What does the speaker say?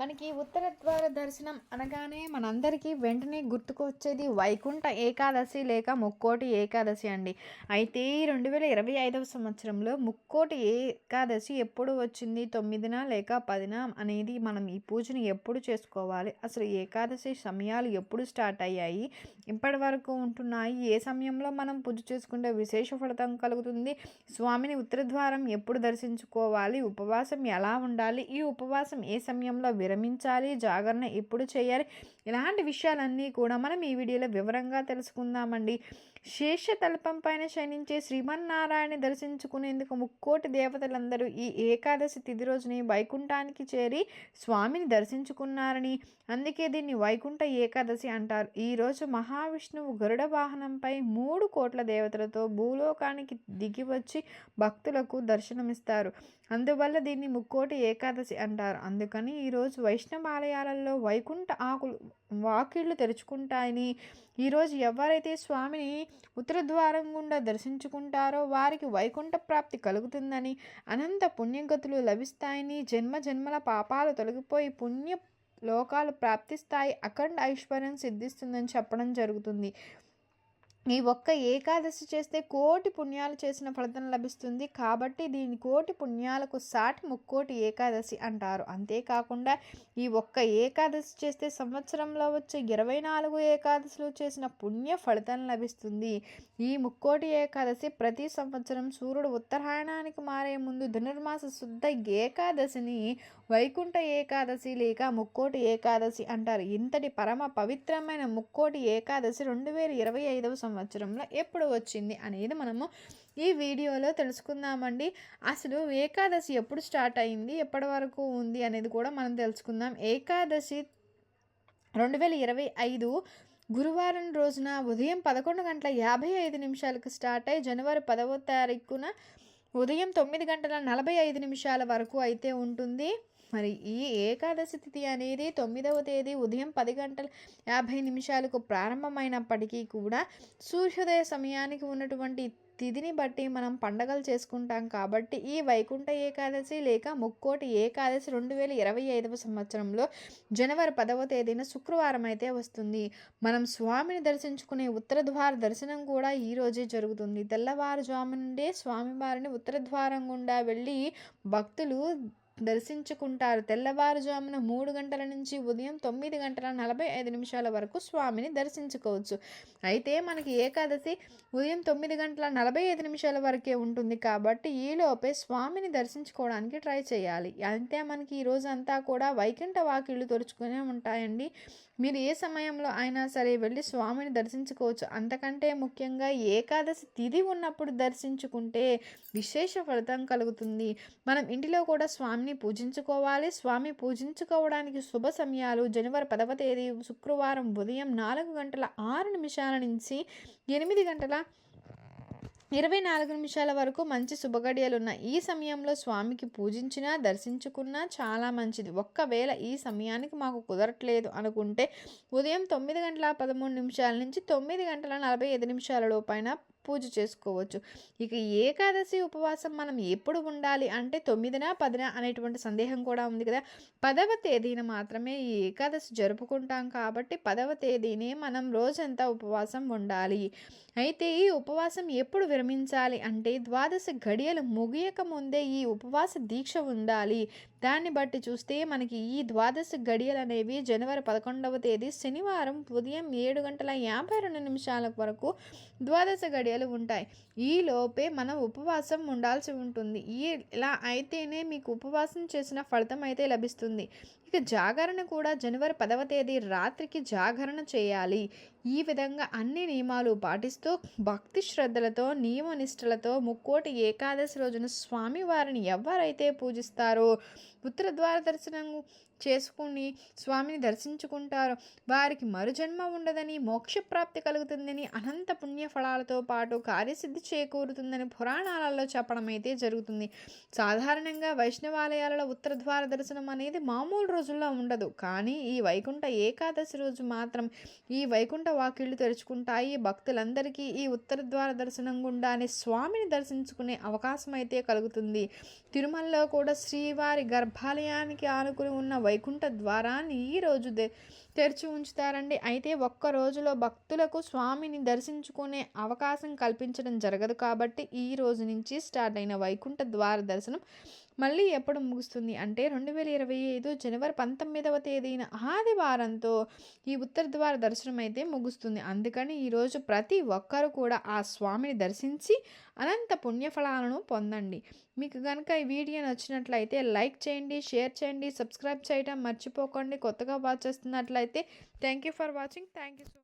మనకి ఉత్తర ద్వార దర్శనం అనగానే మనందరికీ వెంటనే గుర్తుకొచ్చేది వైకుంఠ ఏకాదశి లేక ముక్కోటి ఏకాదశి అండి. అయితే రెండు వేల ఇరవై ఐదవ సంవత్సరంలో ముక్కోటి ఏకాదశి ఎప్పుడు వచ్చింది? తొమ్మిదిన లేక పదిన అనేది మనం ఈ పూజను ఎప్పుడు చేసుకోవాలి? అసలు ఏకాదశి సమయాలు ఎప్పుడు స్టార్ట్ అయ్యాయి? ఇప్పటి వరకు ఉంటున్నాయి. ఏ సమయంలో మనం పూజ చేసుకుంటే విశేష ఫలితం కలుగుతుంది? స్వామిని ఉత్తర ద్వారం ఎప్పుడు దర్శించుకోవాలి? ఉపవాసం ఎలా ఉండాలి? ఈ ఉపవాసం ఏ సమయంలో విరమించాలి జాగరణ ఎప్పుడు చేయాలి? ఇలాంటి విషయాలన్నీ కూడా మనం ఈ వీడియోలో వివరంగా తెలుసుకుందామండి. శేష తల్పం పైన శయనించే శ్రీమన్నారాయణ దర్శించుకునేందుకు ముక్కోటి దేవతలందరూ ఈ ఏకాదశి తిథి రోజుని వైకుంఠానికి చేరి స్వామిని దర్శించుకున్నారని అందుకే దీన్ని వైకుంఠ ఏకాదశి అంటారు. ఈరోజు మహావిష్ణువు గరుడ వాహనంపై మూడు కోట్ల దేవతలతో భూలోకానికి దిగి వచ్చి భక్తులకు దర్శనమిస్తారు. అందువల్ల దీన్ని ముక్కోటి ఏకాదశి అంటారు. అందుకని ఈరోజు వైష్ణవాలయాలలో వైకుంఠ ఆకులు వాకిళ్ళు తెరుచుకుంటాయని ఈరోజు ఎవరైతే స్వామిని ఉత్తర ద్వారం గుండా దర్శించుకుంటారో వారికి వైకుంఠ ప్రాప్తి కలుగుతుందని అనంత పుణ్యగతులు లభిస్తాయని జన్మ జన్మల పాపాలు తొలగిపోయి పుణ్య లోకాలు ప్రాప్తిస్తాయి అఖండ ఐశ్వర్యం సిద్ధిస్తుందని చెప్పడం జరుగుతుంది. ఈ ఒక్క ఏకాదశి చేస్తే కోటి పుణ్యాలు చేసిన ఫలితం లభిస్తుంది. కాబట్టి దీని కోటి పుణ్యాలకు సాటి ముక్కోటి ఏకాదశి అంటారు. అంతేకాకుండా ఈ ఒక్క ఏకాదశి చేస్తే సంవత్సరంలో వచ్చే ఇరవై నాలుగు ఏకాదశిలో చేసిన పుణ్య ఫలితం లభిస్తుంది. ఈ ముక్కోటి ఏకాదశి ప్రతి సంవత్సరం సూర్యుడు ఉత్తరాయణానికి మారే ముందు ధనుర్మాస శుద్ధ ఏకాదశిని వైకుంఠ ఏకాదశి లేక ముక్కోటి ఏకాదశి అంటారు. ఇంతటి పరమ పవిత్రమైన ముక్కోటి ఏకాదశి రెండు వేల ఇరవై ఐదవ సంవత్సరంలో ఎప్పుడు వచ్చింది అనేది మనము ఈ వీడియోలో తెలుసుకుందామండి. అసలు ఏకాదశి ఎప్పుడు స్టార్ట్ అయింది ఎప్పటి వరకు ఉంది అనేది కూడా మనం తెలుసుకుందాం. ఏకాదశి రెండు వేల ఇరవై ఐదు గురువారం రోజున ఉదయం పదకొండు గంటల యాభై ఐదు నిమిషాలకు స్టార్ట్ అయ్యి జనవరి పదవ తారీఖున ఉదయం తొమ్మిది గంటల నలభై ఐదు నిమిషాల వరకు అయితే ఉంటుంది. మరి ఈ ఏకాదశి తిథి అనేది తొమ్మిదవ తేదీ ఉదయం పది గంటల యాభై నిమిషాలకు ప్రారంభమైనప్పటికీ కూడా సూర్యోదయ సమయానికి ఉన్నటువంటి తిథిని బట్టి మనం పండగలు చేసుకుంటాం కాబట్టి ఈ వైకుంఠ ఏకాదశి లేక ముక్కోటి ఏకాదశి రెండు వేల ఇరవై ఐదవ సంవత్సరంలో జనవరి పదవ తేదీన శుక్రవారం అయితే వస్తుంది. మనం స్వామిని దర్శించుకునే ఉత్తర ద్వార దర్శనం కూడా ఈ రోజే జరుగుతుంది. తెల్లవారుజాము నుండే స్వామివారిని ఉత్తర ద్వారం గుండా వెళ్ళి భక్తులు దర్శించుకుంటారు. తెల్లవారుజామున మూడు గంటల నుంచి ఉదయం తొమ్మిది గంటల నలభై ఐదు నిమిషాల వరకు స్వామిని దర్శించుకోవచ్చు. అయితే మనకి ఏకాదశి ఉదయం తొమ్మిది గంటల నలభై ఐదు నిమిషాల వరకే ఉంటుంది కాబట్టి ఈలోపే స్వామిని దర్శించుకోవడానికి ట్రై చేయాలి. అంతే మనకి ఈ రోజు అంతా కూడా వైకుంఠ వాకిళ్ళు తొరుచుకునే ఉంటాయండి. మీరు ఏ సమయంలో అయినా సరే వెళ్ళి స్వామిని దర్శించుకోవచ్చు. అంతకంటే ముఖ్యంగా ఏకాదశి తిథి ఉన్నప్పుడు దర్శించుకుంటే విశేష ఫలితం కలుగుతుంది. మనం ఇంటిలో కూడా స్వామిని పూజించుకోవాలి. స్వామి పూజించుకోవడానికి శుభ సమయాలు. జనవరి పదవ తేదీ శుక్రవారం ఉదయం నాలుగు గంటల ఆరు నిమిషాల నుంచి ఎనిమిది గంటల ఇరవై నాలుగు నిమిషాల వరకు మంచి శుభగడియలు ఉన్నాయి ఈ సమయంలో స్వామికి పూజించినా దర్శించుకున్నా చాలా మంచిది. ఒక్కవేళ ఈ సమయానికి మాకు కుదరట్లేదు అనుకుంటే ఉదయం తొమ్మిది గంటల పదమూడు నిమిషాల నుంచి తొమ్మిది గంటల నలభై ఐదు నిమిషాల లోపైన పూజ చేసుకోవచ్చు. ఇక ఏకాదశి ఉపవాసం మనం ఎప్పుడు ఉండాలి అంటే తొమ్మిదిన పదిన అనేటువంటి సందేహం కూడా ఉంది కదా. పదవ తేదీన మాత్రమే ఈ ఏకాదశి జరుపుకుంటాం కాబట్టి పదవ తేదీనే మనం రోజంతా ఉపవాసం ఉండాలి. అయితే ఈ ఉపవాసం ఎప్పుడు విరమించాలి అంటే ద్వాదశ గడియలు ముగియక ముందే ఈ ఉపవాస దీక్ష ఉండాలి. దాన్ని బట్టి చూస్తే మనకి ఈ ద్వాదశ గడియలు అనేవి జనవరి పదకొండవ తేదీ శనివారం ఉదయం ఏడు గంటల యాభై రెండు నిమిషాల వరకు ద్వాదశ గడియలు ఉంటాయి. ఈ లోపే మనం ఉపవాసం ఉండాల్సి ఉంటుంది. ఈ ఇలా అయితేనే మీకు ఉపవాసం చేసిన ఫలితం అయితే లభిస్తుంది. ఇక జాగరణ కూడా జనవరి పదవ తేదీ రాత్రికి జాగరణ చేయాలి. ఈ విధంగా అన్ని నియమాలు పాటిస్తూ భక్తి శ్రద్ధలతో నియమనిష్టలతో ముక్కోటి ఏకాదశి రోజున స్వామివారిని ఎవరైతే పూజిస్తారో ఉత్తర ద్వార దర్శనం చేసుకుని స్వామిని దర్శించుకుంటారో. వారికి మరుజన్మ ఉండదని మోక్షప్రాప్తి కలుగుతుందని అనంత పుణ్య ఫలాలతో పాటు కార్యసిద్ధి చేకూరుతుందని పురాణాలలో చెప్పడం అయితే జరుగుతుంది. సాధారణంగా వైష్ణవాలయాలలో ఉత్తర ద్వార దర్శనం అనేది మామూలు రోజుల్లో ఉండదు. కానీ ఈ వైకుంఠ ఏకాదశి రోజు మాత్రం ఈ వైకుంఠ వాకిళ్ళు తెరుచుకుంటాయి. భక్తులందరికీ ఈ ఉత్తర ద్వార దర్శనం గుండానే స్వామిని దర్శించుకునే అవకాశం అయితే కలుగుతుంది. తిరుమలలో కూడా శ్రీవారి గర్భ గర్భాలయానికి ఆనుకుని ఉన్న వైకుంఠ ద్వారాన్ని ఈరోజు దే తెరిచి ఉంచుతారండి. అయితే ఒక్క రోజులో భక్తులకు స్వామిని దర్శించుకునే అవకాశం కల్పించడం జరగదు కాబట్టి ఈ రోజు నుంచి స్టార్ట్ అయిన వైకుంఠ ద్వార దర్శనం మళ్ళీ ఎప్పుడు ముగుస్తుంది? అంటే రెండు వేల ఇరవై ఐదు జనవరి పంతొమ్మిదవ తేదీన ఆదివారంతో ఈ ఉత్తర ద్వార దర్శనం అయితే ముగుస్తుంది. అందుకని ఈరోజు ప్రతి ఒక్కరు కూడా ఆ స్వామిని దర్శించి అనంత పుణ్యఫలాలను పొందండి. మీకు కనుక ఈ వీడియో నచ్చినట్లయితే లైక్ చేయండి షేర్ చేయండి సబ్స్క్రైబ్ చేయడం మర్చిపోకండి. కొత్తగా వాచ్ చేస్తున్నట్లయితే thank you for watching. Thank you so